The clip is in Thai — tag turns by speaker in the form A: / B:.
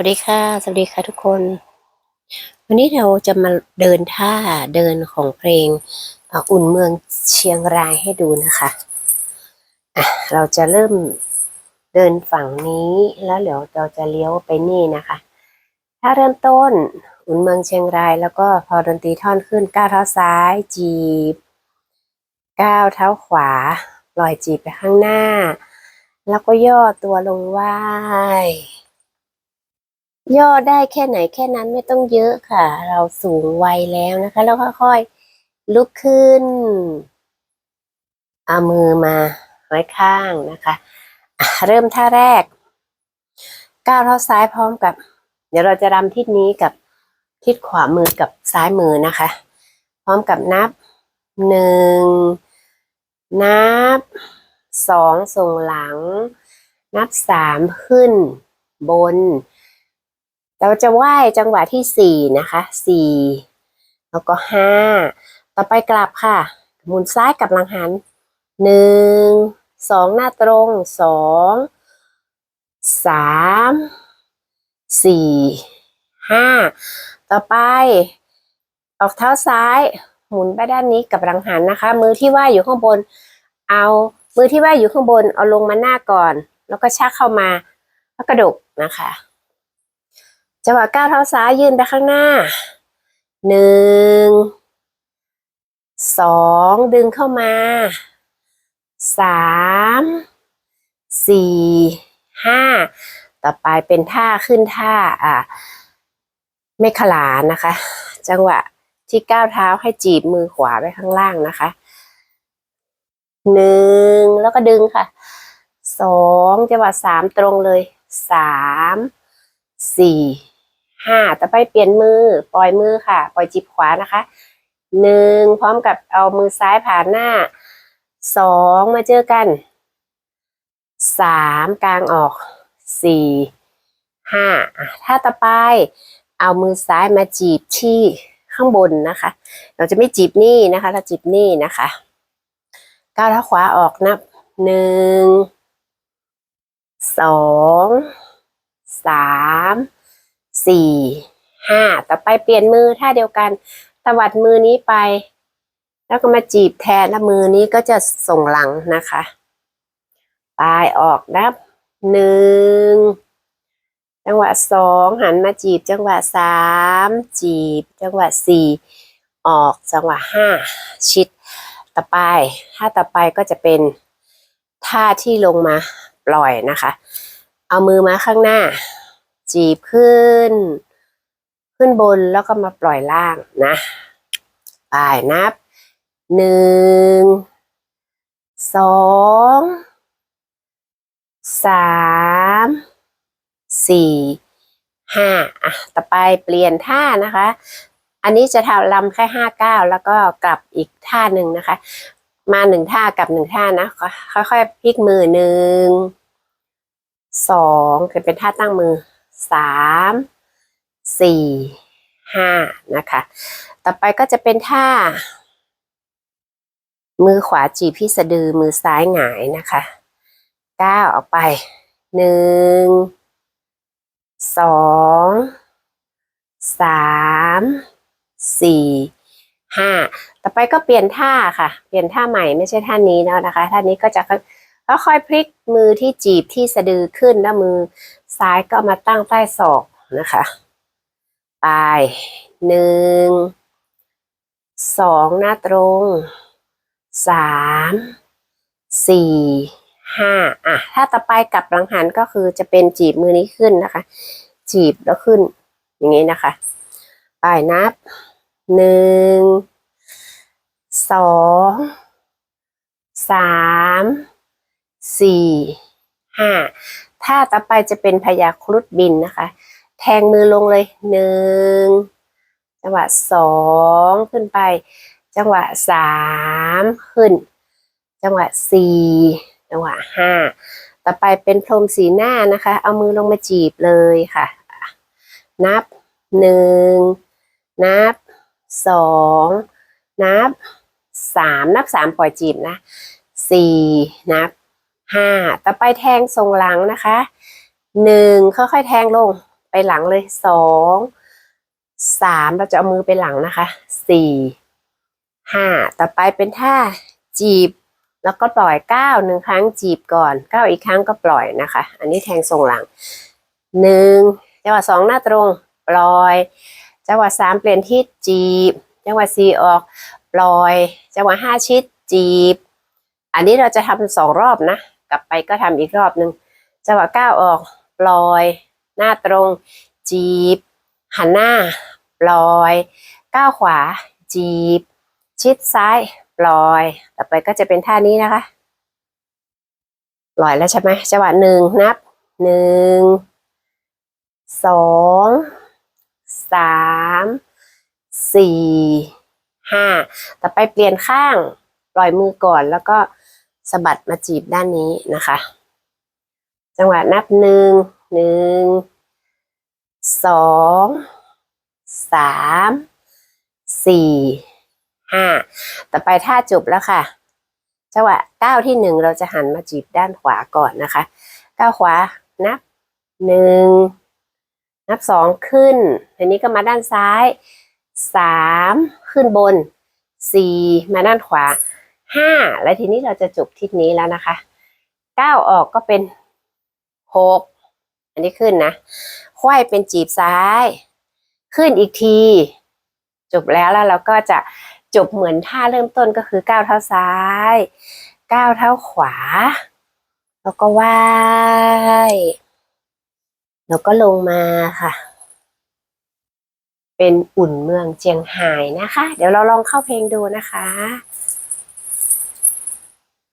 A: วัสดีค่ะ สวัสดีค่ะทุกคน วันนี้เราจะมาเดินท่าเดินของเพลงอุ่นเมืองเชียงรายให้ดูนะคะะเราจะเริ่มเดินฝั่งนี้แล้วเดี๋ยวเราจะเลี้ยวไปนี่นะคะ ถ้าเริ่มต้นอุ่นเมืองเชียงราย แล้วก็พอดนตรีท่อนขึ้นก้าวเท้าซ้ายจีบก้าวเท้าขวาปล่อยจีบไปข้างหน้า แล้วก็ย่อตัวลงไหว้ ย่อได้แค่ไหนแค่นั้นไม่ต้องเยอะค่ะ เราสูงวัยแล้วนะคะ แล้วค่อยๆลุกขึ้น เอามือมาไว้ข้างนะคะอะเริ่มท่าแรก ก้าวเท้าซ้ายพร้อมกับ เดี๋ยวเราจะรำทิศนี้กับทิศขวามือกับซ้ายมือนะคะ พร้อมกับนับหนึ่งนับสองส่งหลัง นับสามขึ้นบน เราจะไหว้จังหวะที่สี่นะคะสี่แล้วก็ห้าต่อไปกลับค่ะ หมุนซ้ายกับหลังหันหนึ่งสองหน้าตรงสองสามสี่ห้าต่อไป ออกเท้าซ้าย หมุนไปด้านนี้กับหลังหันนะคะ มือที่ไหว้อยู่ข้างบน เอามือที่ไหว้อยู่ข้างบนเอาลงมาหน้าก่อน แล้วก็ชักเข้ามาแล้วกระดกนะคะ จังหวะก้าวเท้าซ้ายยื่นไปข้างหน้าหนึ่งสองดึงเข้ามาสามสี่ห้าต่อไปเป็นท่าขึ้นท่าอะไม่ขลานะคะ จังหวะที่ก้าวเท้าให้จีบมือขวาไปข้างล่างนะคะหนึ่งแล้วก็ดึงค่ะสองจังหวะสามตรงเลยสามสี่ ห้าต่อไปเปลี่ยนมือ ปล่อยมือค่ะ ปล่อยจิบขวานะคะหนึ่งพร้อมกับเอามือซ้ายผ่านหน้าสองมาเจอกันสามกลางออกสี่ห้าถ้าต่อไปเอามือซ้ายมาจีบที่ข้างบนนะคะ เราจะไม่จีบนี่นะคะเราจีบนี่นะคะก้าวเท้าขวาออกนับหนึ่งสองสาม สี่ห้าต่อไปเปลี่ยนมือท่าเดียวกัน ตวัดมือนี้ไป แล้วก็มาจีบแทนแล้วมือนี้ก็จะส่งหลังนะคะปลายออกนับหนึ่งจังหวะสองหันมาจีบจังหวะสามจีบ จังหวะสี่ออกจังหวะห้าชิด ต่อไปท่าต่อไปก็จะเป็นท่าที่ลงมาปล่อยนะคะ เอามือมาข้างหน้า จีบขึ้น ขึ้นบนแล้วก็มาปล่อยล่างนะไปนับหนึ่งสองสามสี่ห้าอะต่อไปเปลี่ยนท่านะคะ อันนี้จะทำลำแค่ห้าเก้าแล้วก็กลับอีกท่าหนึ่งนะคะ มาหนึ่งท่ากับหนึ่งท่านะ ค่อยๆพลิกมือหนึ่งสองเป็นท่าตั้งมือ สามสี่ห้านะคะ ต่อไปก็จะเป็นท่า มือขวาจีบที่สะดือมือซ้ายหงายนะคะก้าวออกไปหนึ่งสองสามสี่ห้าต่อไปก็เปลี่ยนท่าค่ะ เปลี่ยนท่าใหม่ไม่ใช่ท่านี้แล้วนะคะ ท่านี้ก็จะค่อยๆพลิกมือที่จีบที่สะดือขึ้นแล้วมือ ซ้ายก็มาตั้งใต้ศอกนะคะ ไปหนึ่งสองหน้าตรงสามสี่ห้าอะ ถ้าต่อไปกลับหลังหันก็คือจะเป็นจีบมือนี้ขึ้นนะคะ จีบแล้วขึ้น อย่างนี้นะคะ ไปนับหนึ่งสองสามสี่ห้า ถ้าต่อไปจะเป็นพยาครุฑบินนะคะ แทงมือลงเลยหนึ่งจังหวะสองขึ้นไป จังหวะสามขึ้น จังหวะสี่จังหวะห้าต่อไปเป็นพรมสีหน้านะคะ เอามือลงมาจีบเลยค่ะ นับหนึ่งนับสองนับสามนับสามปล่อยจีบนะสี่นับ ห้าต่อไปแทงทรงหลังนะคะหนึ่งค่อยๆแทงลงไปหลังเลยสองสามเราจะเอามือไปหลังนะคะสี่ห้าต่อไปเป็นท่าจีบ แล้วก็ปล่อยเก้าหนึ่งครั้งจีบก่อนเก้าอีกครั้งก็ปล่อยนะคะ อันนี้แทงทรงหลังหนึ่งจังหวะสองหน้าตรงปล่อย จังหวะสามเปลี่ยนทิศจีบ จังหวะสี่ออกปล่อย จังหวะห้าชิดจีบ อันนี้เราจะทำสองรอบนะ กลับไปก็ทำอีกรอบหนึ่งจังหวะก้าวออกปล่อย หน้าตรง จีบ หันหน้าปล่อยก้าวขวา จีบ ชิดซ้ายปล่อย ต่อไปก็จะเป็นท่านี้นะคะปล่อยแล้วใช่ไหมจังหวะหนึ่งนับหนึ่งสองสามสี่ห้าต่อไปเปลี่ยนข้าง ปล่อยมือก่อนแล้วก็ สะบัดมาจีบด้านนี้นะคะ จังหวะนับหนึ่งหนึ่งสองสามสี่ห้าต่อไปท่าจบแล้วค่ะ จังหวะก้าวที่หนึ่งเราจะหันมาจีบด้านขวาก่อนนะคะก้าวขวานับหนึ่งนับสองขึ้นทีนี้ก็มาด้านซ้ายสามขึ้นบนสี่มาด้านขวา ห้าและทีนี้เราจะจบทิศนี้แล้วนะคะเก้าออกก็เป็นหกอันนี้ขึ้นนะควยเป็นจีบซ้าย ขึ้นอีกที จบแล้วแล้วเราก็จะจบเหมือนท่าเริ่มต้นก็คือก้าวเท้าซ้ายก้าวเท้าขวา แล้วก็ไหว้แล้วก็ลงมาค่ะ เป็นอุ่นเมืองเจียงไฮ้นะคะ เดี๋ยวเราลองเข้าเพลงดูนะคะ